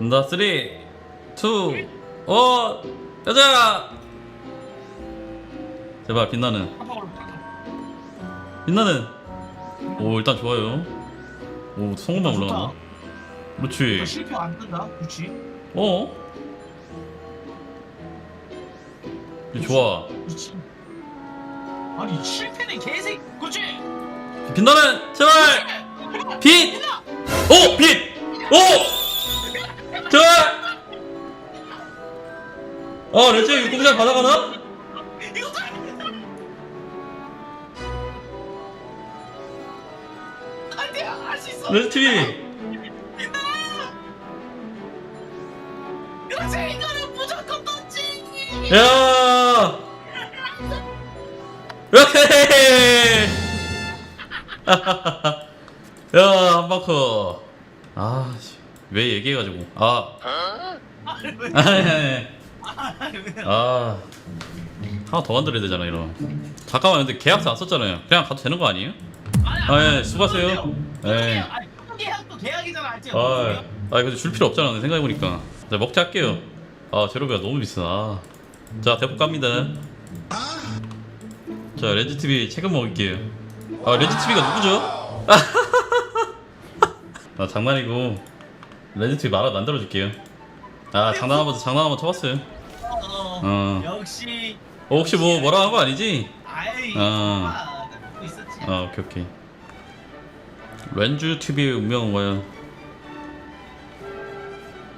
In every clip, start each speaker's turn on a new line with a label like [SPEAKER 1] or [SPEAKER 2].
[SPEAKER 1] 면. 나 3, 2, 1, 가자. 제발 빛나는. 빛나는. 오 일단 좋아요. 오 성공만 올라간다. 그렇지.
[SPEAKER 2] 실패 안 뜬다 그렇지
[SPEAKER 1] 어? 이거 좋아.
[SPEAKER 2] 그렇지 아니 실패는 개새끼 그렇지
[SPEAKER 1] 빛나는 제발 빛. 오 빛. 오 제발. 아 렌즈 이거 공장 받아가나?
[SPEAKER 2] 이것도 안돼 할수 있어
[SPEAKER 1] 렌즈 TV.
[SPEAKER 2] 그렇지 이거는 무조건 떴지
[SPEAKER 1] 야. 이렇게. 야 한바커. 아 왜 얘기해가지고. 아. 아니 아니. 아. 하나 더 만들어야 되잖아 이런. 잠깐만 근데 계약서 안 썼잖아요. 그냥 가도 되는 거 아니에요? 아, 예, 수고하세요. 예.
[SPEAKER 2] 계약도 계약이잖아 알지?
[SPEAKER 1] 아, 아 이거 줄 필요 없잖아 생각해보니까. 자 먹자 할게요. 아 재료비가 너무 비싸. 아. 자 대포 깝니다. 자 렌즈TV 책임 먹을게요. 아 렌즈TV가 누구죠? 아 장난이고 렌즈TV 말아 만들어줄게요. 아 장난 한번 장난 한번 쳐봤어요.
[SPEAKER 2] 어,
[SPEAKER 1] 어.
[SPEAKER 2] 역시
[SPEAKER 1] 어, 혹시 뭐 뭐라 한거 아니지?
[SPEAKER 2] 아이
[SPEAKER 1] 어.
[SPEAKER 2] 아, 있었지.
[SPEAKER 1] 아 오케이 오케이. 렌즈 TV의 운명은 과연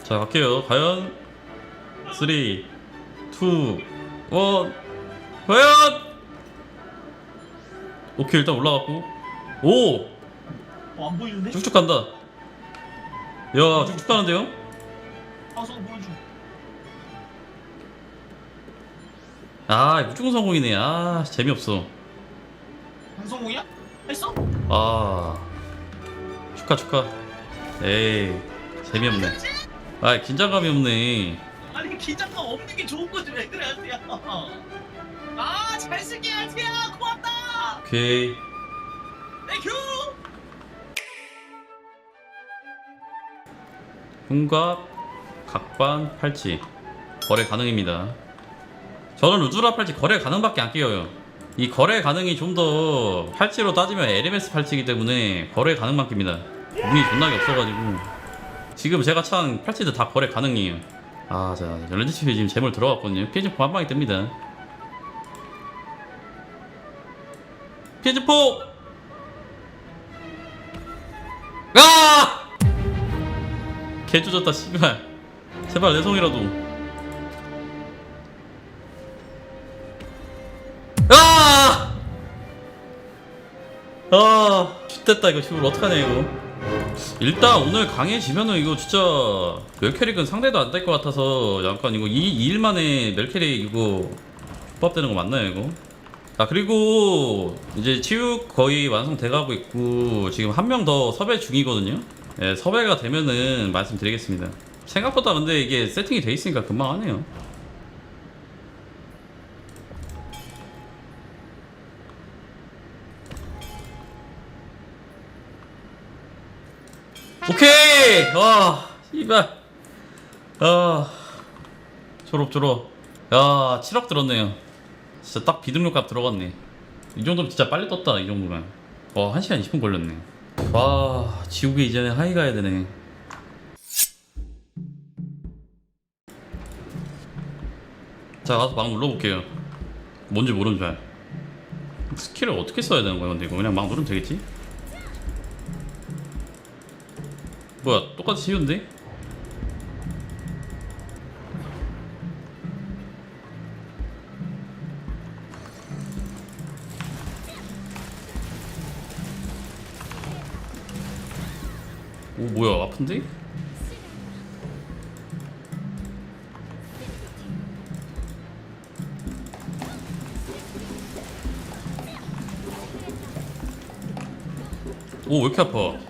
[SPEAKER 1] 자 갈게요. 과연 3 2 1 과연! 오케이 일단 올라갔고. 오!
[SPEAKER 2] 어, 안 보이는데?
[SPEAKER 1] 쭉쭉 간다 야 쭉쭉 가는데요?
[SPEAKER 2] 방송 보여줘.
[SPEAKER 1] 아 무조건 성공이네. 아 재미없어.
[SPEAKER 2] 방송이야? 했어?
[SPEAKER 1] 아 축하 축하. 에이 재미없네. 아 긴장감이 없네.
[SPEAKER 2] 아니 긴장감 없는 게 좋은 거지 왜 그래 아티야? 아잘 쓸게 아티야. 고맙다.
[SPEAKER 1] 오케이.
[SPEAKER 2] 땡큐
[SPEAKER 1] 흉곽, 각반, 팔찌 거래 가능입니다. 저는 우주라 팔찌 거래 가능밖에 안 끼어요. 이 거래 가능이 좀 더 팔찌로 따지면 LMS 팔찌이기 때문에 거래 가능만 낍니다. 운이 존나게 없어가지고 지금 제가 찬 팔찌들 다 거래 가능이에요. 아, 자 렌즈 TV 지금 재물 들어갔거든요. 피해증포 한 방에 뜹니다. 피해증포! 아! 개 조졌다 씨발. 제발 내 성이라도. 아! 아! X됐다 이거 지금 어떡하냐 이거. 일단 오늘 강해지면은 이거 진짜 멜캐릭은 상대도 안 될 것 같아서 약간 이거 이, 이 일만에 멜캐릭 이거 pop되는 거 맞나요 이거? 아 그리고 이제 치유 거의 완성돼가고 있고 지금 한 명 더 섭외 중이거든요 예, 섭외가 되면은 말씀드리겠습니다. 생각보다 근데 이게 세팅이 돼 있으니까 금방 하네요. 오케이! 와 씨발. 아 졸업 야 7억 들었네요. 진짜 딱 비등록 값 들어갔네. 이 정도면 진짜 빨리 떴다 이 정도면. 와 1시간 20분 걸렸네 와 지옥에 이제는 하이 가야 되네 자 가서 막 눌러볼게요 뭔지 모르는 줄 알. 스킬을 어떻게 써야 되는 거야 근데 이거 그냥 막 누르면 되겠지? 뭐야 똑같이 쉬운데? 오 뭐야 아픈데? 오 왜 이렇게 아파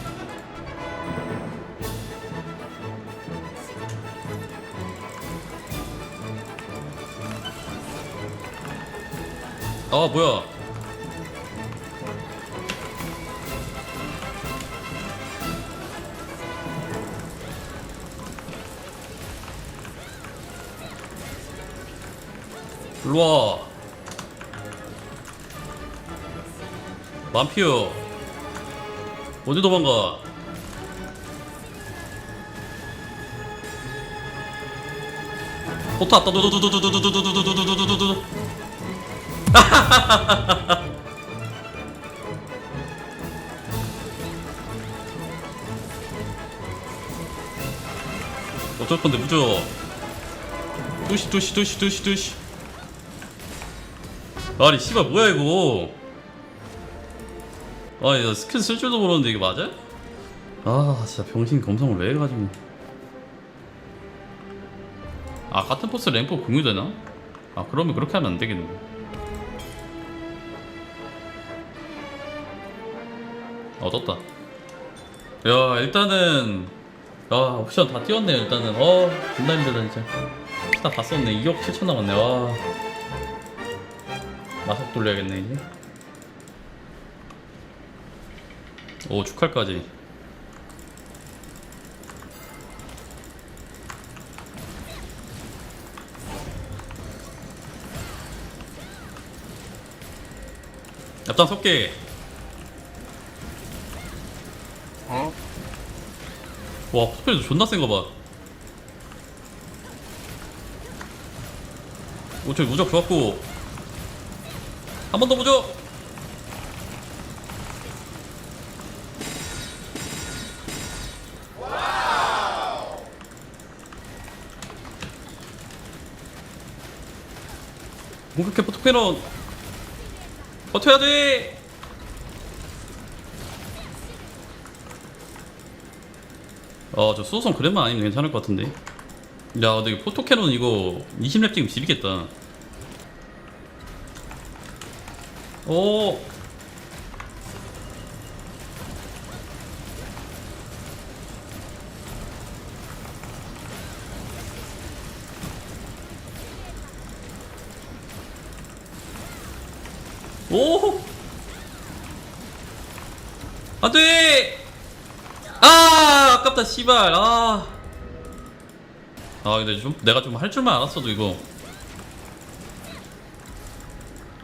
[SPEAKER 1] 아 뭐야 일로와 만피어 어디 도망가 포타 왔다 두두두두두두두두두두두두두 어쩔 건데 무죠 뚜시 뚜시 뚜시 뚜시 뚜시. 아니 씨발 뭐야 이거. 아니 나 스킬 쓸 줄도 모르는데 이게 맞아? 아 진짜 병신 검성을 왜 해가지고. 아 같은 포스 랭포 공유되나? 아 그러면 그렇게 하면 안 되겠네 얻었다. 야 일단은 아 옵션 다 띄웠네 일단은. 어 존나 힘들다 진짜 피다 다 썼네. 2억 7천 남았네. 와. 마석 돌려야겠네 이제. 오 축할까지. 앞장 섭게 와 포스펠도 존나 센 거 봐. 오, 저 무적 좋았고. 한 번더 무적! 공격해 포토캐논! 버텨야 돼! 아, 저 수호성 그랩만 아니면 괜찮을 것 같은데. 야, 근데 포토캐논 이거 20렙 찍으면 지리겠다. 오! 오! 안 돼! 아 아깝다 씨발. 아. 아 근데 좀 내가 좀 할 줄만 알았어도 이거.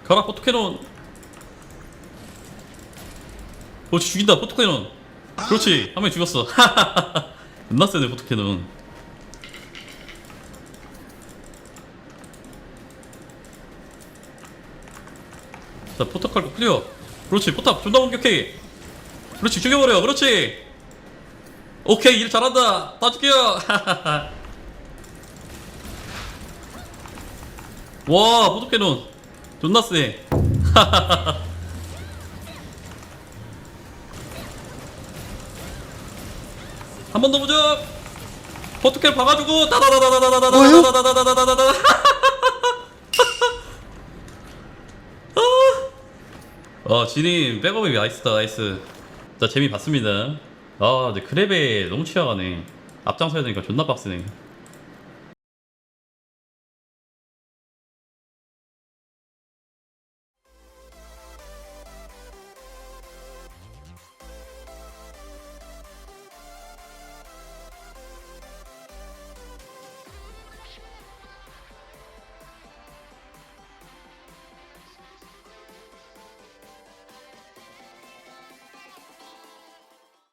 [SPEAKER 1] 가라 포토캐논. 오 죽인다 포토캐논. 그렇지 한 명 죽였어. 존나 세네 포토캐논. 자 포토칼 클리어 그렇지 포탑 존나 공격해. 그렇지 죽여버려 그렇지 오케이 일 잘한다. 다 죽여 와 포토캐논 존나 세. 한 번 더 보자 포토캐논 박아주고 다다다다다다다다다다다다다다다다다 아 진이 백업이 나이스다 나이스. 자 재미 봤습니다 아 근데 그랩에 너무 취약하네. 앞장서야 되니까 존나 빡세네